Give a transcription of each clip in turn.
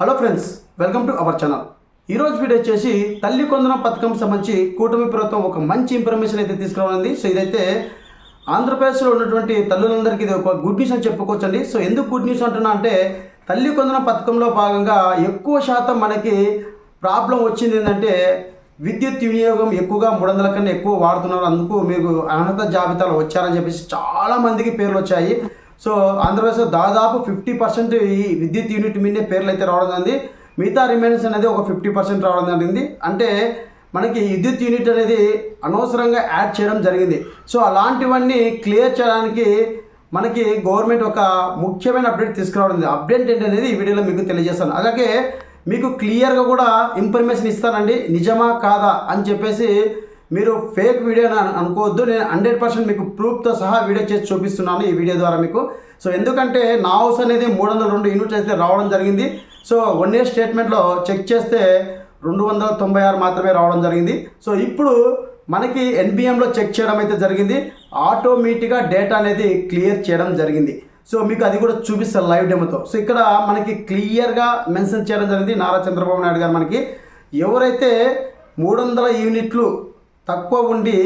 Hello friends welcome to our channel. ఈరోజు video వచ్చేసి తల్లి కొందన పథకం సంబంధించి కూటమి ప్రభుత్వం ఒక మంచి ఇన్ఫర్మేషన్ అయితే తీసుకురావాలండి. సో ఇదైతే ఆంధ్రప్రదేశ్లో ఉన్నటువంటి తల్లులందరికీ ఇది ఒక గుడ్ న్యూస్ అని చెప్పుకోవచ్చండి. సో ఎందుకు గుడ్ న్యూస్ అంటున్నా అంటే తల్లి కొందన పథకంలో భాగంగా ఎక్కువ శాతం మనకి ప్రాబ్లం వచ్చింది ఏంటంటే విద్యుత్ వినియోగం ఎక్కువగా మూడు వందల కన్నా ఎక్కువ వాడుతున్నారు. అందుకు మీకు అర్హత జాబితాలో వచ్చారని చెప్పేసి చాలా మందికి పేర్లు వచ్చాయి. సో ఆంధ్రప్రదేశ్లో దాదాపు ఫిఫ్టీ పర్సెంట్ ఈ విద్యుత్ యూనిట్ మీదే పేర్లు అయితే రావడం జరిగింది. మిగతా రిమైనర్స్ అనేది ఒక ఫిఫ్టీ పర్సెంట్ రావడం జరిగింది. అంటే మనకి విద్యుత్ యూనిట్ అనేది అనవసరంగా యాడ్ చేయడం జరిగింది. సో అలాంటివన్నీ క్లియర్ చేయడానికి మనకి గవర్నమెంట్ ఒక ముఖ్యమైన అప్డేట్ తీసుకురావడం అప్డేట్ ఏంటనేది ఈ వీడియోలో మీకు తెలియజేస్తాను. అలాగే మీకు క్లియర్గా కూడా ఇన్ఫర్మేషన్ ఇస్తానండి. నిజమా కాదా అని చెప్పేసి మీరు ఫేక్ వీడియో అని అనుకోవద్దు. నేను హండ్రెడ్ పర్సెంట్ మీకు ప్రూఫ్తో సహా వీడియో చేసి చూపిస్తున్నాను ఈ వీడియో ద్వారా మీకు. సో ఎందుకంటే నా హౌస్ అనేది మూడు వందల రెండు యూనిట్స్ అయితే రావడం జరిగింది. సో వన్ ఇయర్ స్టేట్మెంట్లో చెక్ చేస్తే రెండు వందల తొంభై ఆరు మాత్రమే రావడం జరిగింది. సో ఇప్పుడు మనకి ఎన్బిఎంలో చెక్ చేయడం అయితే జరిగింది. ఆటోమేటిక్గా డేటా అనేది క్లియర్ చేయడం జరిగింది. సో మీకు అది కూడా చూపిస్తారు లైవ్ డెమోతో. సో ఇక్కడ మనకి క్లియర్గా మెన్షన్ చేయడం జరిగింది నారా చంద్రబాబు నాయుడు గారు మనకి. ఎవరైతే మూడు వందల యూనిట్లు తక్కువ ఉండి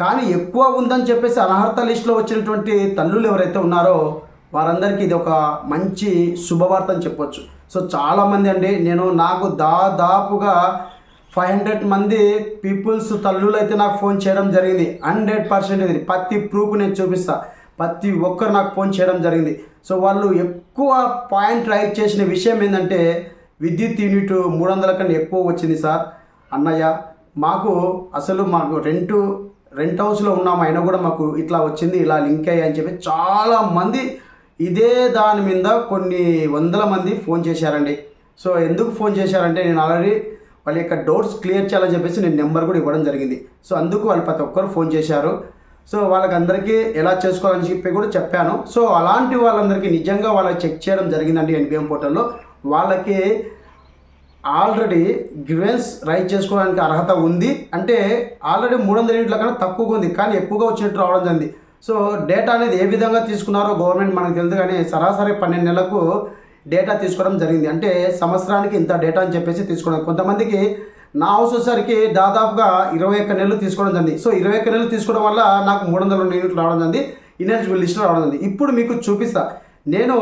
కానీ ఎక్కువ ఉందని చెప్పేసి అనర్హత లిస్టులో వచ్చినటువంటి తల్లులు ఎవరైతే ఉన్నారో వారందరికీ ఇది ఒక మంచి శుభవార్త అని చెప్పొచ్చు. సో చాలామంది అండి నేను నాకు దాదాపుగా ఫైవ్ హండ్రెడ్ మంది పీపుల్స్ తల్లులు అయితే నాకు ఫోన్ చేయడం జరిగింది. హండ్రెడ్ పర్సెంట్ ఇది. ప్రతి ప్రూఫ్ నేను చూపిస్తా. ప్రతి ఒక్కరు నాకు ఫోన్ చేయడం జరిగింది. సో వాళ్ళు ఎక్కువ పాయింట్ రైట్ చేసిన విషయం ఏంటంటే విద్యుత్ యూనిట్ మూడు వందల కన్నా ఎక్కువ వచ్చింది సార్. అన్నయ్య మాకు అసలు మాకు రెంటు రెంట్ హౌస్లో ఉన్నాం అయినా కూడా మాకు ఇట్లా వచ్చింది ఇలా లింక్ అయ్యి అని చెప్పి చాలా మంది ఇదే దాని మీద కొన్ని వందల మంది ఫోన్ చేశారండి. సో ఎందుకు ఫోన్ చేశారంటే నేను ఆల్రెడీ వాళ్ళ యొక్క డౌట్స్ క్లియర్ చేయాలని చెప్పేసి నేను నెంబర్ కూడా ఇవ్వడం జరిగింది. సో అందుకు వాళ్ళు ప్రతి ఒక్కరు ఫోన్ చేశారు. సో వాళ్ళకందరికీ ఎలా చేసుకోవాలని చెప్పి కూడా చెప్పాను. సో అలాంటి వాళ్ళందరికీ నిజంగా వాళ్ళకి చెక్ చేయడం జరిగిందండి ఎన్బిఎం పోర్టల్లో. వాళ్ళకి ఆల్రెడీ గ్రివెన్స్ రైట్ చేసుకోవడానికి అర్హత ఉంది. అంటే ఆల్రెడీ మూడు వందల యూనిట్ల కన్నా తక్కువగా ఉంది. కానీ ఎక్కువగా వచ్చినట్టు రావడం జరిగింది. సో డేటా అనేది ఏ విధంగా తీసుకున్నారో గవర్నమెంట్ మనకు తెలుసు కానీ సరాసరి పన్నెండు నెలలకు డేటా తీసుకోవడం జరిగింది. అంటే సంవత్సరానికి ఇంత డేటా అని చెప్పేసి తీసుకోవడం. కొంతమందికి నా హౌస్ వచ్చేసరికి దాదాపుగా ఇరవై ఒక్క నెలలు తీసుకోవడం జరిగింది. సో ఇరవై ఒక్క నెలలు తీసుకోవడం వల్ల నాకు మూడు వందల రెండు యూనిట్లు రావడం జరిగింది. ఇనెలిజిబుల్ లిస్ట్ రావడం జరిగింది. ఇప్పుడు మీకు చూపిస్తా. నేను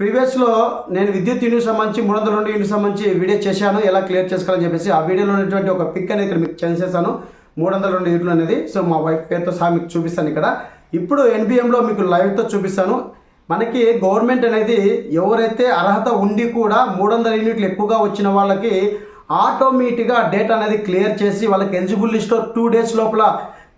ప్రీవియస్లో నేను విద్యుత్ యూనిట్ సంబంధించి మూడు వందల రెండు యూనిట్ సంబంధించి వీడియో చేశాను ఎలా క్లియర్ చేసుకోవాలని చెప్పేసి ఆ వీడియోలో ఉన్నటువంటి ఒక పిక్ అనేది ఇక్కడ మీకు చేంజ్ చేశాను. మూడు వందల రెండు యూనిట్లు అనేది. సో మా వైఫ్ పేరుతో సహా మీకు చూపిస్తాను ఇక్కడ. ఇప్పుడు ఎన్బిఎంలో మీకు లైవ్తో చూపిస్తాను. మనకి గవర్నమెంట్ అనేది ఎవరైతే అర్హత ఉండి కూడా మూడు వందల యూనిట్లు ఎక్కువగా వచ్చిన వాళ్ళకి ఆటోమేటిక్గా డేటా అనేది క్లియర్ చేసి వాళ్ళకి ఎలిజిబుల్ లిస్ట్లో టూ డేస్ లోపల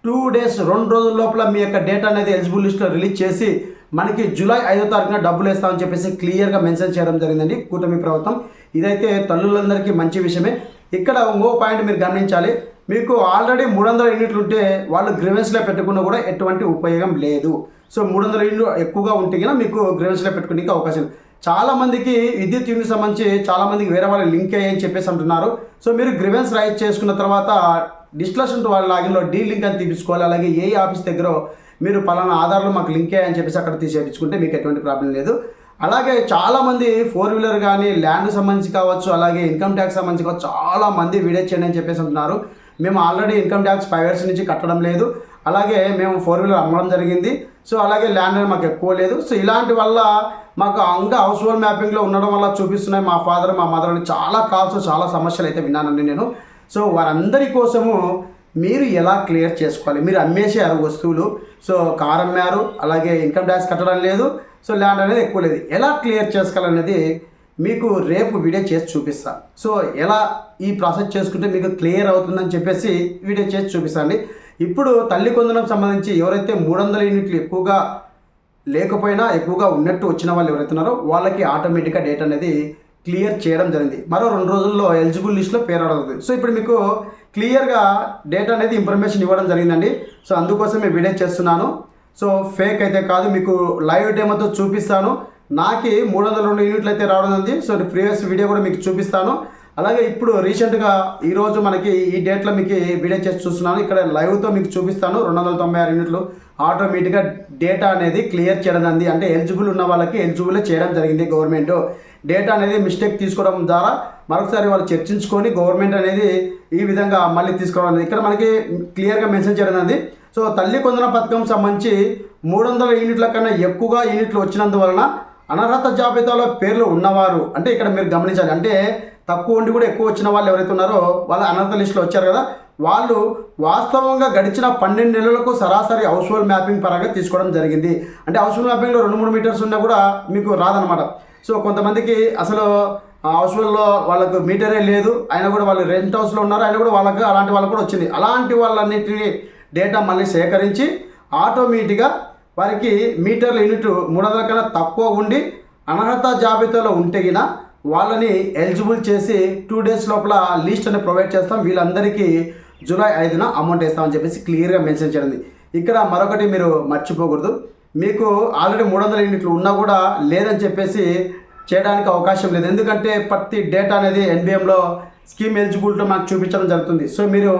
టూ డేస్ రెండు రోజుల లోపల మీ యొక్క డేటా అనేది ఎలిజిబుల్ లిస్ట్లో రిలీజ్ చేసి మనకి జూలై ఐదో తారీఖున డబ్బులు వేస్తామని చెప్పేసి క్లియర్గా మెన్షన్ చేయడం జరిగిందండి కూటమి ప్రభుత్వం. ఇదైతే తల్లులందరికీ మంచి విషయమే. ఇక్కడ ఇంకో పాయింట్ మీరు గమనించాలి. మీకు ఆల్రెడీ మూడు వందల యూనిట్లు ఉంటే వాళ్ళు గ్రివెన్స్లో పెట్టుకున్నా కూడా ఎటువంటి ఉపయోగం లేదు. సో మూడు వందల యూనిట్లు ఎక్కువగా ఉంటే కనుక మీకు గ్రివెన్స్లో పెట్టుకునే అవకాశం చాలామందికి విద్యుత్ యూనిట్ సంబంధించి చాలామందికి వేరే వాళ్ళు లింక్ అయ్యాయని చెప్పేసి అంటున్నారు. సో మీరు గ్రివెన్స్ రైట్ చేసుకున్న తర్వాత డిస్కషన్ వాళ్ళ లాగిన్లో డీ లింక్ అని తీపించుకోవాలి అలాగే ఏ ఆఫీస్ దగ్గర మీరు పలానా ఆధార్లు మాకు లింక్ అని చెప్పేసి అక్కడ తీసేపించుకుంటే మీకు ఎటువంటి ప్రాబ్లం లేదు. అలాగే చాలామంది ఫోర్ వీలర్ కానీ ల్యాండ్ సంబంధించి కావచ్చు అలాగే ఇన్కమ్ ట్యాక్స్ సంబంధించి కావచ్చు చాలా మంది వీడియో చేయండి అని చెప్పేసి అంటున్నారు. మేము already income tax five years నుంచి కట్టడం లేదు. అలాగే మేము ఫోర్ వీలర్ అమ్మడం జరిగింది. సో అలాగే ల్యాండ్ అనేది మాకు ఎక్కువ లేదు. సో ఇలాంటి వల్ల మాకు అంగ హౌస్ హోల్డ్ మ్యాపింగ్లో ఉండడం వల్ల చూపిస్తున్నాయి మా ఫాదర్ మా మదర్ అని చాలా కాల్స్ చాలా సమస్యలు అయితే విన్నానండి నేను. సో వారందరి కోసము మీరు ఎలా క్లియర్ చేసుకోవాలి? మీరు అమ్మేసారు వస్తువులు సో కార్ అమ్మారు అలాగే ఇన్కమ్ ట్యాక్స్ కట్టడం లేదు సో ల్యాండ్ అనేది ఎక్కువ లేదు. ఎలా క్లియర్ చేసుకోవాలనేది మీకు రేపు వీడియో చేసి చూపిస్తాను సో ఎలా ఈ ప్రాసెస్ చేసుకుంటే మీకు క్లియర్ అవుతుందని చెప్పేసి వీడియో చేసి చూపిస్తాను ఇప్పుడు తల్లి కొందనం సంబంధించి ఎవరైతే మూడు వందల యూనిట్లు ఎక్కువగా లేకపోయినా ఎక్కువగా ఉన్నట్టు వచ్చిన వాళ్ళు ఎవరైతున్నారో వాళ్ళకి ఆటోమేటిక్గా డేట్ అనేది క్లియర్ చేయడం జరిగింది. మరో రెండు రోజుల్లో ఎలిజిబుల్ లిస్ట్లో పేరు అడుగుతుంది సో ఇప్పుడు మీకు క్లియర్గా డేటా అనేది ఇన్ఫర్మేషన్ ఇవ్వడం జరిగిందండి. సో అందుకోసమే వీడియో చేస్తున్నాను. సో ఫేక్ అయితే కాదు మీకు లైవ్ డెమోతో చూపిస్తాను. నాకు మూడు వందల రెండు యూనిట్లు అయితే రావడం ఉంది సో ప్రీవియస్ వీడియో కూడా మీకు చూపిస్తాను. అలాగే ఇప్పుడు రీసెంట్గా ఈరోజు మనకి ఈ డేట్లో మీకు వీడియో చేసి చూస్తున్నాను. ఇక్కడ లైవ్తో మీకు చూపిస్తాను. రెండు వందల తొంభై ఆరు యూనిట్లు ఆటోమేటిక్గా డేటా అనేది క్లియర్ చేయడం అంది. అంటే ఎలిజిబుల్ ఉన్న వాళ్ళకి ఎలిజిబుల్ చేయడం జరిగింది గవర్నమెంట్. డేటా అనేది మిస్టేక్ తీసుకోవడం ద్వారా మరొకసారి వాళ్ళు చర్చించుకొని గవర్నమెంట్ అనేది ఈ విధంగా మళ్ళీ తీసుకోవడం అనేది ఇక్కడ మనకి క్లియర్గా మెన్షన్ చేయడం అనేది సో తల్లి కొందన పథకం సంబంధించి మూడు వందల యూనిట్ల కన్నా ఎక్కువగా యూనిట్లు వచ్చినందువలన అనర్హత జాబితాలో పేర్లు ఉన్నవారు. అంటే ఇక్కడ మీరు గమనించాలి. అంటే తక్కువ ఉండి కూడా ఎక్కువ వచ్చిన వాళ్ళు ఎవరైతే ఉన్నారో వాళ్ళ అనర్హత లిస్టులో వచ్చారు కదా వాళ్ళు వాస్తవంగా గడిచిన పన్నెండు నెలలకు సరాసరి హౌస్ హోల్డ్ మ్యాపింగ్ పరంగా తీసుకోవడం జరిగింది. అంటే హౌస్ హోల్డ్ మ్యాపింగ్లో రెండు మూడు మీటర్స్ ఉన్నా కూడా మీకు రాదనమాట సో కొంతమందికి అసలు హౌస్ హోల్డ్లో వాళ్ళకు మీటరే లేదు అయినా కూడా వాళ్ళు రెంట్ హౌస్లో ఉన్నారు అయినా కూడా వాళ్ళకి అలాంటి వాళ్ళకు కూడా వచ్చింది. అలాంటి వాళ్ళన్నిటిని డేటా మళ్ళీ సేకరించి ఆటోమేటిక్గా వారికి మీటర్ల యూనిట్ మూడు వందల కన్నా తక్కువ ఉండి అనర్హత జాబితాలో ఉంటే గిన వాళ్ళని ఎలిజిబుల్ చేసి టూ డేస్ లోపల లిస్ట్ అనేది ప్రొవైడ్ చేస్తాం. వీళ్ళందరికీ జూలై ఐదున అమౌంట్ ఇస్తామని చెప్పేసి క్లియర్గా మెన్షన్ చేయండి ఇక్కడ మరొకటి మీరు మర్చిపోకూడదు. మీకు ఆల్రెడీ మూడు వందల యూనిట్లు ఉన్నా కూడా లేదని చెప్పేసి చేయడానికి అవకాశం లేదు. ఎందుకంటే ప్రతి డేటా అనేది ఎన్బిఎంలో స్కీమ్ ఎలిజిబిలిటీ మాకు చూపించడం జరుగుతుంది. సో మీరు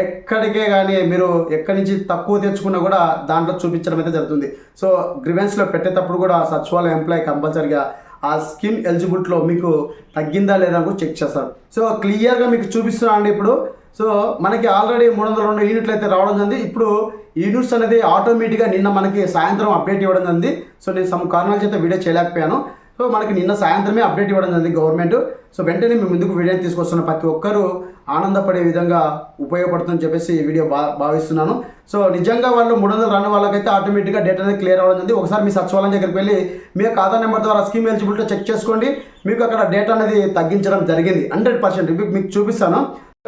ఎక్కడికే కానీ మీరు ఎక్కడి నుంచి తక్కువ తెచ్చుకున్నా కూడా దాంట్లో చూపించడం అయితే జరుగుతుంది. సో గ్రివెన్స్లో పెట్టేటప్పుడు కూడా సచివాలయ ఎంప్లాయీ కంపల్సరిగా ఆ స్కీమ్ ఎలిజిబిలిటీలో మీకు తగ్గిందా లేదా అని కూడా చెక్ చేస్తారు. సో క్లియర్గా మీకు చూపిస్తున్నాను అండి ఇప్పుడు. సో మనకి ఆల్రెడీ మూడు వందల రెండు యూనిట్లు అయితే రావడం జరిగింది. ఇప్పుడు యూనిట్స్ అనేది ఆటోమేటిక్గా నిన్న మనకి సాయంత్రం అప్డేట్ ఇవ్వడం జరిగింది. సో నేను సమ్ కారణాల చేత వీడియో చేయలేకపోయాను. సో మనకి నిన్న సాయంత్రమే అప్డేట్ ఇవ్వడం జరిగింది గవర్నమెంట్. సో వెంటనే మేము ముందుకు వీడియోని తీసుకొస్తున్న ప్రతి ఒక్కరూ ఆనందపడే విధంగా ఉపయోగపడుతుందని చెప్పేసి వీడియో బా భావిస్తున్నాను. సో నిజంగా వాళ్ళు మూడు వందలు రాని వాళ్ళకైతే ఆటోమేటిక్గా డేటా అనేది క్లియర్ అవ్వడం జరిగింది. ఒకసారి మీ సచివాలయం దగ్గరికి వెళ్ళి మీ ఖాతా నెంబర్ ద్వారా స్కీమ్ ఎలిజిబిలిటీ చెక్ చేసుకోండి. మీకు అక్కడ డేటా అనేది తగ్గించడం జరిగింది. హండ్రెడ్ పర్సెంట్ మీకు చూపిస్తాను.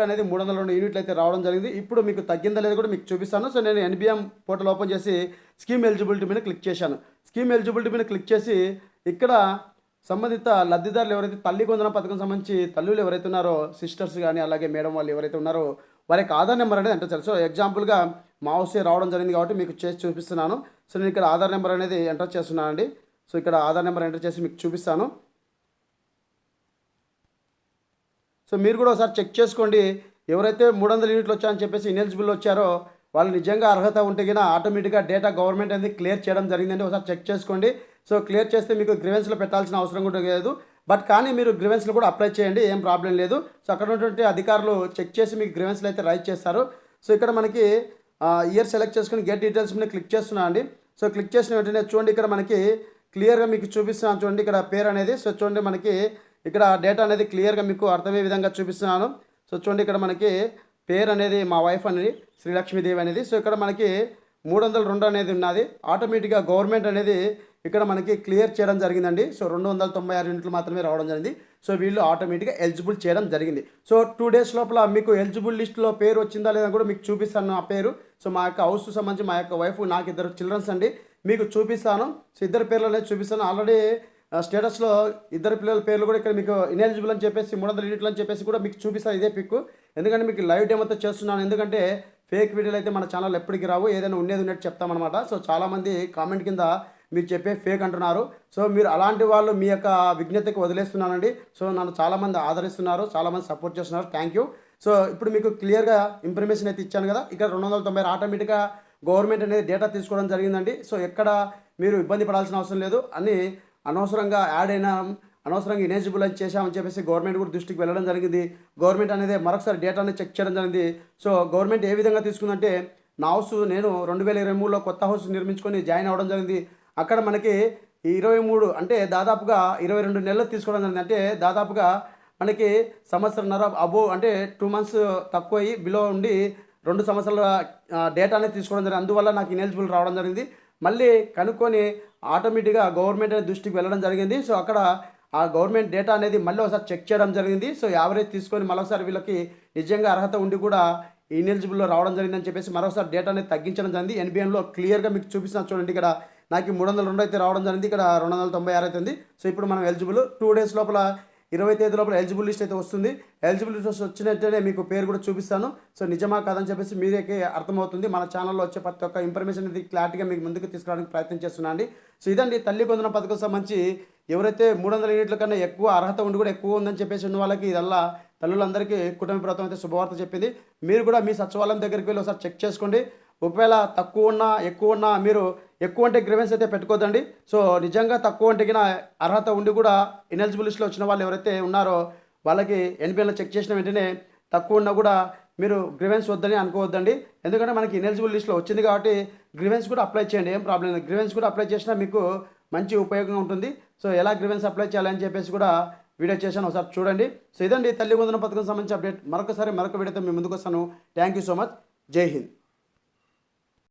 అనేది మూడు వందల రెండు యూనిట్లు అయితే రావడం జరిగింది. ఇప్పుడు మీకు తగ్గిందా లేదు కూడా మీకు చూపిస్తాను. సో నేను N B M portal open చేసి స్కీమ్ ఎలిజిబిలిటీ మీద క్లిక్ చేశాను. స్కీమ్ ఎలిజిబిలిటీ మీద క్లిక్ చేసి ఇక్కడ సంబంధిత లబ్ధిదారులు ఎవరైతే తల్లి కొందన పథకం సంబంధించి తల్లులు ఎవరైతే ఉన్నారో సిస్టర్స్ కానీ అలాగే మేడం వాళ్ళు ఎవరైతే ఉన్నారో వారి యొక్క ఆధార్ నెంబర్ అనేది ఎంటర్ చేయాలి. సో ఎగ్జాంపుల్గా మా హౌస్ రావడం జరిగింది కాబట్టి మీకు చేసి చూపిస్తున్నాను. సో నేను ఇక్కడ ఆధార్ నెంబర్ అనేది ఎంటర్ చేస్తున్నానండి. సో ఇక్కడ ఆధార్ నెంబర్ ఎంటర్ చేసి మీకు చూపిస్తాను. సో మీరు కూడా ఒకసారి చెక్ చేసుకోండి. ఎవరైతే మూడు వందల యూనిట్లు వచ్చాయని చెప్పేసి ఇనెలిజిబుల్ వచ్చారో వాళ్ళు నిజంగా అర్హత ఉంటే కినా ఆటోమేటిక్గా డేటా గవర్నమెంట్ అనేది క్లియర్ చేయడం జరిగిందండి. ఒకసారి చెక్ చేసుకోండి. సో క్లియర్ చేస్తే మీకు గ్రివెన్స్లో పెట్టాల్సిన అవసరం కూడా లేదు. బట్ కానీ మీరు గ్రివెన్స్లో కూడా అప్లై చేయండి ఏం ప్రాబ్లం లేదు. సో అక్కడ ఉన్నటువంటి అధికారులు చెక్ చేసి మీకు గ్రివెన్స్లు అయితే రైట్ చేస్తారు. సో ఇక్కడ మనకి ఇయర్ సెలెక్ట్ చేసుకుని గెట్ డీటెయిల్స్ మీద క్లిక్ చేస్తున్నా అండి. సో క్లిక్ చేసిన వెంటనే చూడండి ఇక్కడ మనకి క్లియర్గా మీకు చూపిస్తున్నాను చూడండి ఇక్కడ పేరు అనేది. సో చూడండి మనకి ఇక్కడ డేటా అనేది క్లియర్గా మీకు అర్థమయ్యే విధంగా చూపిస్తున్నాను. సో చూడండి ఇక్కడ మనకి పేరు అనేది మా వైఫ్ అనేది శ్రీలక్ష్మీదేవి అనేది. సో ఇక్కడ మనకి మూడు వందల రెండు అనేది ఉన్నది. ఆటోమేటిక్గా గవర్నమెంట్ అనేది ఇక్కడ మనకి క్లియర్ చేయడం జరిగిందండి. సో రెండు వందల తొంభై ఆరు యూనిట్లు మాత్రమే రావడం జరిగింది. సో వీళ్ళు ఆటోమేటిక్గా ఎలిజిబుల్ చేయడం జరిగింది. సో టూ డేస్ లోపల మీకు ఎలిజిబుల్ లిస్ట్లో పేరు వచ్చిందా లేదా కూడా మీకు చూపిస్తాను ఆ పేరు. సో మా యొక్క హౌస్ సంబంధించి మా యొక్క వైఫ్ నాకు ఇద్దరు చిల్డ్రన్స్ అండి. మీకు చూపిస్తాను. సో ఇద్దరు పేర్లు అనేది చూపిస్తాను. ఆల్రెడీ స్టేటస్లో ఇద్దరు పిల్లల పేర్లు కూడా ఇక్కడ మీకు ఇనెలిజిబుల్ అని చెప్పేసి మూడు వందల యూనిట్లు అని చెప్పేసి కూడా మీకు చూపిస్తాను ఇదే పిక్. ఎందుకంటే మీకు లైవ్ డెమోతో చేస్తున్నాను. ఎందుకంటే ఫేక్ వీడియోలు అయితే మన ఛానల్ ఎప్పటికీ రావు. ఏదైనా ఉండేది ఉన్నట్టు చెప్తామన్నమాట. సో చాలామంది కామెంట్ కింద మీరు చెప్పే ఫేక్ అంటున్నారు. సో మీరు అలాంటి వాళ్ళు మీ యొక్క విజ్ఞతకి వదిలేస్తున్నానండి. సో నన్ను చాలామంది ఆదరిస్తున్నారు చాలామంది సపోర్ట్ చేస్తున్నారు. థ్యాంక్ యూ సో ఇప్పుడు మీకు క్లియర్గా ఇన్ఫర్మేషన్ అయితే ఇచ్చాను కదా. ఇక్కడ రెండు వందల తొంభై ఆటోమేటిక్గా గవర్నమెంట్ అనేది డేటా తీసుకోవడం జరిగిందండి. సో ఎక్కడ మీరు ఇబ్బంది పడాల్సిన అవసరం లేదు. అని అనవసరంగా యాడ్ అయిన అనవసరంగా ఇనేజిబుల్ అని చేశామని చెప్పేసి గవర్నమెంట్ కూడా దృష్టికి వెళ్ళడం జరిగింది. గవర్నమెంట్ అనేది మరొకసారి డేటాని చెక్ చేయడం జరిగింది. సో గవర్నమెంట్ ఏ విధంగా తీసుకుందంటే నా హౌస్ నేను రెండు వేల ఇరవై మూడులో కొత్త హౌస్ నిర్మించుకొని జాయిన్ అవ్వడం జరిగింది. అక్కడ మనకి ఇరవై మూడు అంటే దాదాపుగా ఇరవై రెండు నెలలు తీసుకోవడం జరిగింది. అంటే దాదాపుగా మనకి సంవత్సరంన్నర అబో అంటే టూ మంత్స్ తక్కువ అయ్యి బిలో ఉండి రెండు సంవత్సరాల డేటా అనేది తీసుకోవడం జరిగింది. అందువల్ల నాకు ఇనెలిజిబుల్ రావడం జరిగింది. మళ్ళీ కనుక్కొని ఆటోమేటిక్గా గవర్నమెంట్ అనే దృష్టికి వెళ్ళడం జరిగింది. సో అక్కడ ఆ గవర్నమెంట్ డేటా అనేది మళ్ళీ ఒకసారి చెక్ చేయడం జరిగింది. సో యావరేజ్ తీసుకొని మరొకసారి వీళ్ళకి నిజంగా అర్హత ఉండి కూడా ఇనెలిజిబుల్లో రావడం జరిగిందని చెప్పేసి మరొకసారి డేటా అనేది తగ్గించడం జరిగింది. ఎన్బిఎంలో క్లియర్గా మీకు చూపిస్తున్నాను చూడండి. ఇక్కడ నాకు మూడు వందల రెండు అయితే రావడం జరిగింది. ఇక్కడ రెండు వందల తొంభై ఆరు అయితే సో ఇప్పుడు మనం ఎలిజిబుల్ టూ డేస్ లోపల ఇరవై తేదీ లోపల ఎలిజిబుల్ లిస్ట్ అయితే వస్తుంది. ఎలిజిబుల్ లిస్ట్ వచ్చినట్టే మీకు పేరు కూడా చూపిస్తాను. సో నిజమా కాదని చెప్పేసి మీరే అర్థమవుతుంది. మన ఛానల్లో వచ్చే ప్రతి ఒక్క ఇన్ఫర్మేషన్ అనేది క్లారిటీగా మీకు ముందుకు తీసుకురావడానికి ప్రయత్నం చేస్తున్నాను అండి. సో ఇదండి తల్లి పొందిన పథకం సంబంధించి ఎవరైతే మూడు వందల యూనిట్ల కన్నా ఎక్కువ అర్హత ఉండి కూడా ఎక్కువ ఉందని చెప్పేసి ఉన్న వాళ్ళకి ఇదల్లా తల్లులందరికీ కుటుంబ ప్రభుత్వం అయితే శుభవార్త చెప్పింది. మీరు కూడా మీ సచివాలయం దగ్గరికి వెళ్ళి ఒకసారి చెక్ చేసుకోండి. ఒకవేళ తక్కువ ఉన్నా ఎక్కువ ఉన్నా మీరు ఎక్కువ అంటే గ్రివెన్స్ అయితే పెట్టుకోదండి సో నిజంగా తక్కువ అంటే అర్హత ఉండి కూడా ఇనెలిజిబుల్ లిస్ట్లో వచ్చిన వాళ్ళు ఎవరైతే ఉన్నారో వాళ్ళకి ఎన్పిఎన్లో చెక్ చేసిన వెంటనే తక్కువ ఉన్నా కూడా మీరు గ్రివెన్స్ వద్దని అనుకోవద్దండి. ఎందుకంటే మనకి ఇనెలిజిబుల్ లిస్ట్లో వచ్చింది కాబట్టి గ్రివెన్స్ కూడా అప్లై చేయండి. ఏం ప్రాబ్లం లేదు. గ్రివెన్స్ కూడా అప్లై చేసినా మీకు మంచి ఉపయోగంగా ఉంటుంది. సో ఎలా గ్రివెన్స్ అప్లై చేయాలని చెప్పేసి కూడా వీడియో చేశాను. ఒకసారి చూడండి. సో ఇదండి తల్లి వందన పథకం సంబంధించి అప్డేట్ మరొకసారి మరొక వీడియోతో మీ ముందుకు వస్తాను. థ్యాంక్ యూ సో మచ్ జై హింద్.